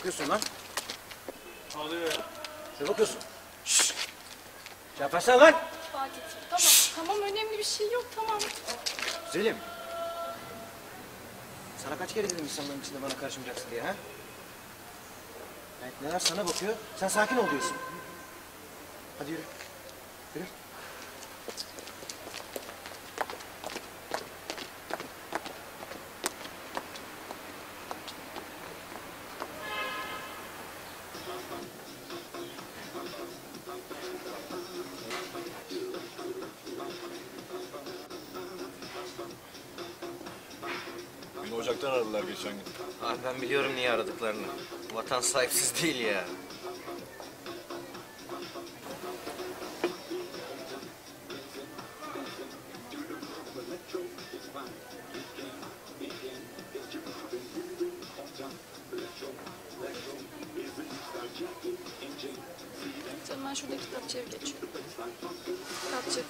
bakıyorsun lan? Alıyor. Ne bakıyorsun? Şşş. Cevap versene lan. Fatih'ciğim tamam. Tamam önemli bir şey yok tamam. Güzelim. Sana kaç kere dedim insanların içinde bana karışmayacaksın diye ha? Evet, neler sana bakıyor. Sen sakin ol diyorsun. Hadi. Yürü. Aradılar geçen gün. Abi ben biliyorum niye aradıklarını. Vatan sahipsiz değil ya. Canım ben şurada kitapçıya geçiyorum. Kitapçı.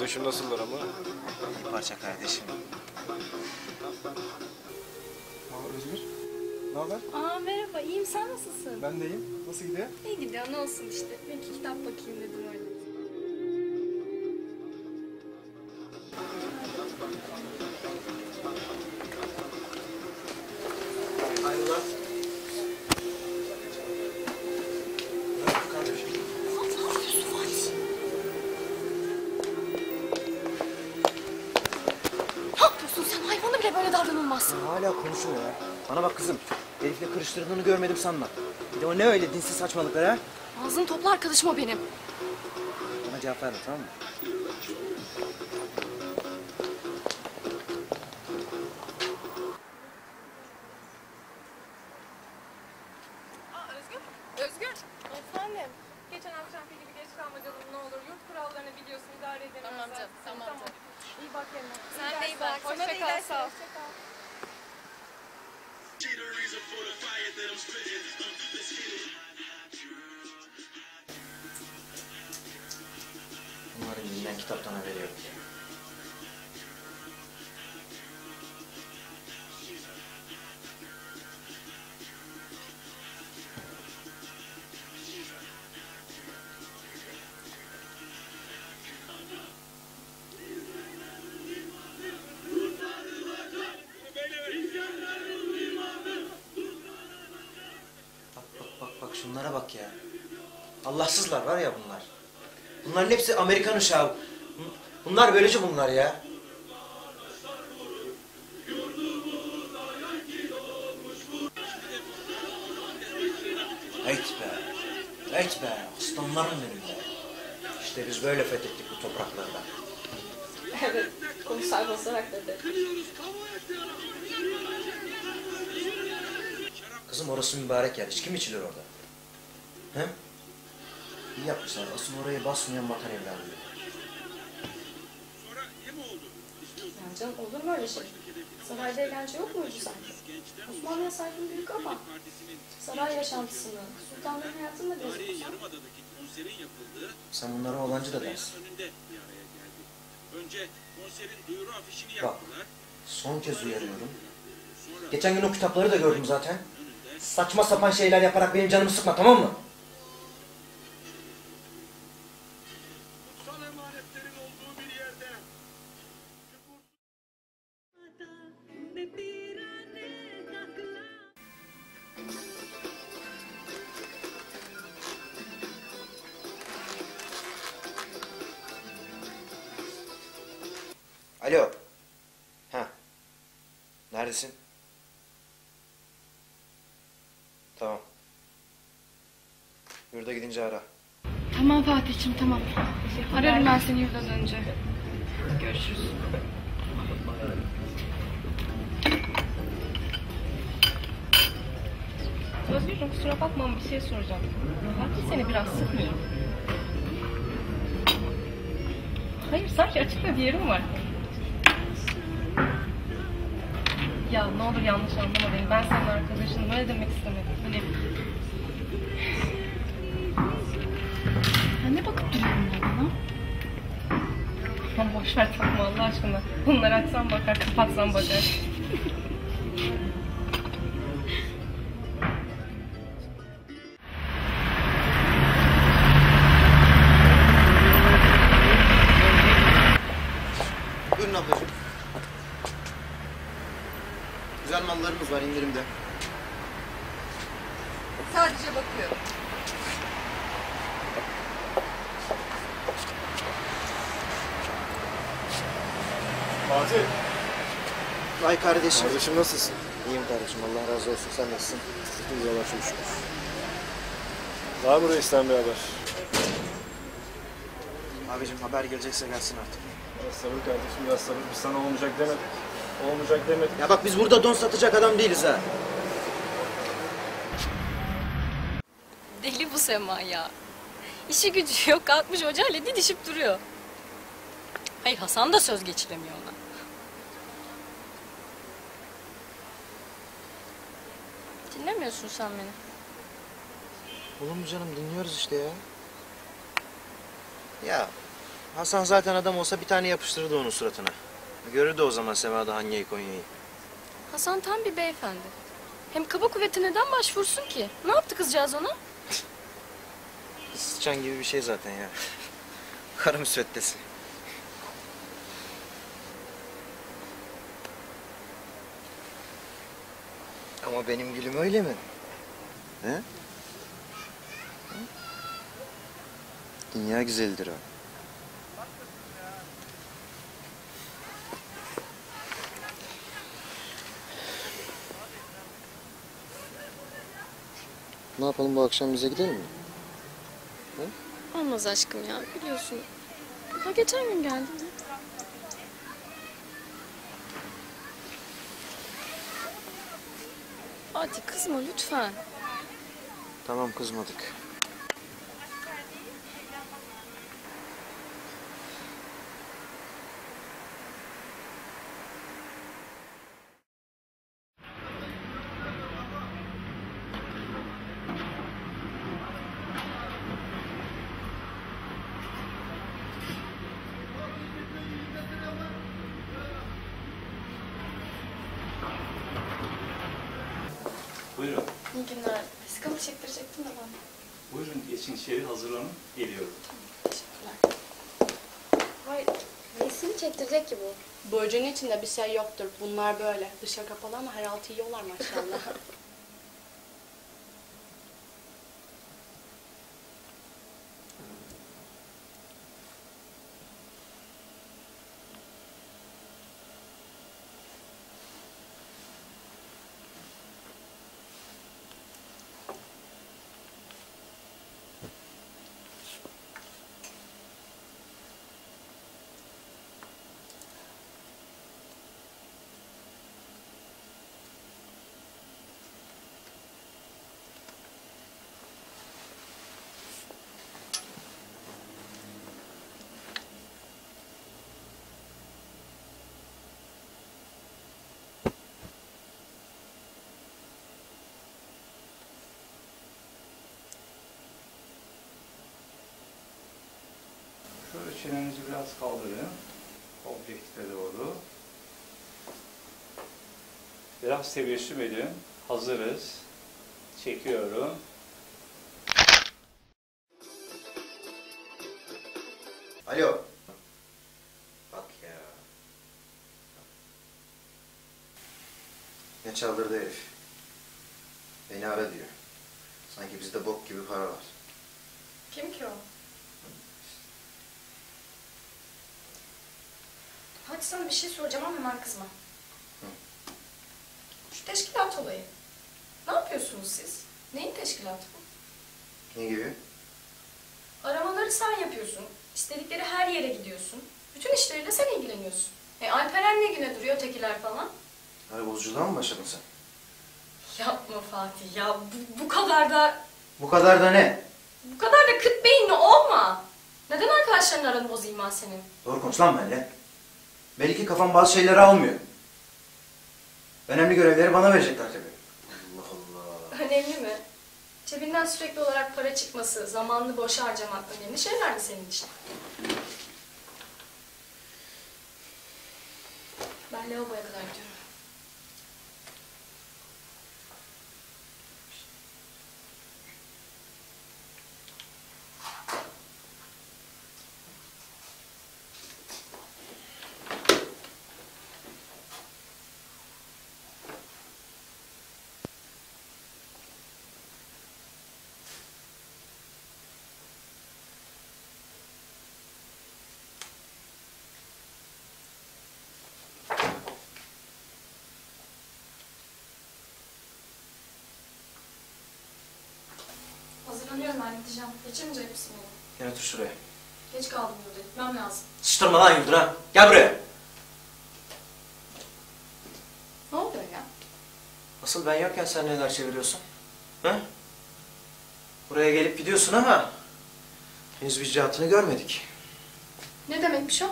Kardeşim nasıllar ama? Bir parça kardeşim. Özgür. Ne haber? Aa merhaba iyiyim sen nasılsın? Ben de iyiyim. Nasıl gidiyor? İyi gidiyor ne olsun işte. Bir iki kitap bakayım dedim öyle. Konuşuyor ya. Bana bak kızım. Herifle karıştırdığını görmedim sanma. Bir de o ne öyle dinsiz saçmalıklar ha? Ağzını topla arkadaşım o benim. Bana cevap verme tamam mı? Bunların dilinden kitaptan haberi yok. Bak ya. Allahsızlar var ya bunlar. Bunların hepsi Amerikan uşağı. Bunlar böylece bunlar ya. Evet be. Evet be. Aslanlarım benim be. İşte biz böyle fethettik bu toprakları da. Evet. Komiser basarak dedi. Kızım orası mübarek yer. İçki mi içilir orada? He? İyi yapmışlar. Asıl orayı basmayan batar evladı. Yani canım olur mu öyle şey? Sarayda eğlence yok muydu sanki? Osmanlı'ya saygım büyük ama saray yaşantısını, sultanların hayatını da biraz. Sen bunlara olancı da dersin. Önce konserin duyuru afişini Bak. yaptılar. Son kez uyarıyorum. Geçen gün o kitapları da gördüm zaten. Saçma sapan şeyler yaparak benim canımı sıkma tamam mı? Alo. Ha. Neredesin? Tamam. Yurda gidince ara. Tamam Fatih'cim tamam. Ararım ben seni yurdan önce. Görüşürüz. Özgürcüm kusura bakma bir şey soracağım. Fatih seni biraz sıkmıyor. Hayır sanki açıkta bir yerim var. Ya ne olur yanlış anlama beni. Ben senin arkadaşınım. Öyle demek istemedim. Hani... Ya ne bakıp duruyorsun bana? Aman boş ver takma Allah aşkına. Bunları açsam bakar, kapatsam bakar. indirimde. Sadece bakıyorum. Fatih. Ay kardeşim. Kardeşim nasılsın? İyiyim kardeşim Allah razı olsun sen nasılsın? İyi yola çok şükür. Var mı reisten bir haber? Abicim haber gelecekse gelsin artık. Biraz sabır kardeşim biraz sabır. Biz sana olmayacak demedik. Olmayacak demedik. Ya bak biz burada don satacak adam değiliz ha. Deli bu Sema ya. İşi gücü yok kalkmış hocayla didişip duruyor. Hayır Hasan da söz geçiremiyor ona. Dinlemiyorsun sen beni. Olur mu canım dinliyoruz işte ya. Ya Hasan zaten adam olsa bir tane yapıştırırdı onun suratına. Görürdü o zaman Sema'da Hanya'yı Konya'yı. Hasan tam bir beyefendi. Hem kaba kuvveti neden başvursun ki? Ne yaptı kızcağız ona? Sıçan gibi bir şey zaten ya. Karı müsveddesi. Ama benim gülüm öyle mi? He? Hı? Dünya güzeldir o. Ne yapalım bu akşam bize gidelim mi? Olmaz aşkım ya biliyorsun. Ha geçen gün geldin. Hadi kızma lütfen. Tamam kızmadık. Buyurun. İyi günler. Vesika mı çektirecektim de ben. Buyurun geçin içeri hazırlanın. Geliyorum. Teşekkürler. Hayır. Nesini çektirecek ki bu? Böceğin içinde bir şey yoktur. Bunlar böyle. Dışa kapalı ama her altı yiyorlar maşallah. Çenenizi biraz kaldırın. Objektife doğru. Biraz tebessüm edin. Hazırız. Çekiyorum. Alo. Bak ya. Ne çaldırdı herif. Beni ara diyor. Sanki bizde bok gibi para var. Kim ki o? Hadi sana bir şey soracağım ama hemen kızma. Şu teşkilat olayı. Ne yapıyorsunuz siz? Neyin teşkilatı bu? Ne gibi? Aramaları sen yapıyorsun. İstedikleri her yere gidiyorsun. Bütün işleriyle sen ilgileniyorsun. E Alperen ne güne duruyor tekiler falan? Arabuluculuğa mı başladın sen? Yapma Fatih ya. Bu, bu kadar da Bu kadar da ne? bu kadar da kıt beyinli olma. Neden arkadaşların aranı bozayım ben senin? Doğru konuş lan benimle. Belki kafam bazı şeyleri almıyor. Önemli görevleri bana verecekler tabii. Allah Allah. Önemli mi? Cebinden sürekli olarak para çıkması, zamanını boşa harcamaktan önemli şeyler mi senin için? Ben lavaboya kadar gidiyorum. Hazırlanıyorum ben gideceğim. Geçirmeyecek misin beni? Gel otur şuraya. Geç kaldım burada. Gitmem lazım. Sıçtırma lan Yıldıra. Gel buraya. Ne oluyor ya? Asıl ben yokken sen neler çeviriyorsun? He? Buraya gelip gidiyorsun ama henüz vicdatını görmedik. Ne demekmiş o?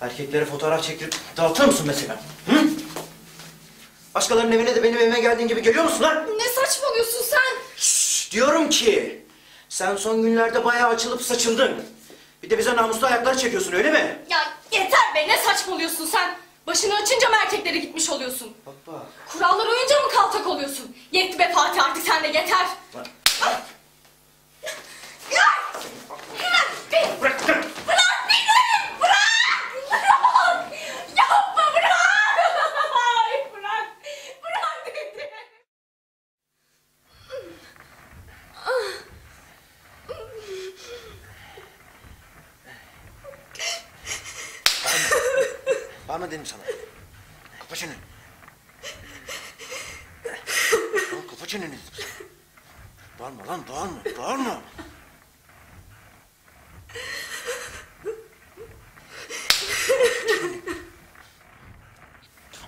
Erkeklere fotoğraf çektirip dağıtır mısın mesela? Hı? Başkalarının evine de benim evime geldiğin gibi geliyor musun lan? Ne saçmalıyorsun sen? Şşş, diyorum ki sen son günlerde bayağı açılıp saçıldın. Bir de bize namuslu ayaklar çekiyorsun öyle mi? Ya yeter be ne saçmalıyorsun sen? Başını açınca mı erkeklere gitmiş oluyorsun? Bak bak. Kurallar uyunca mı kaltak oluyorsun? Yetti be Fatih artık sen de yeter. Lan. Bırak, bırak, bırak Bağırma dedim sana. Kapa çeneni. Lan kapa çeneni dedim sana. Bağırma lan bağırma bağırma.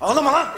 Ağlama lan.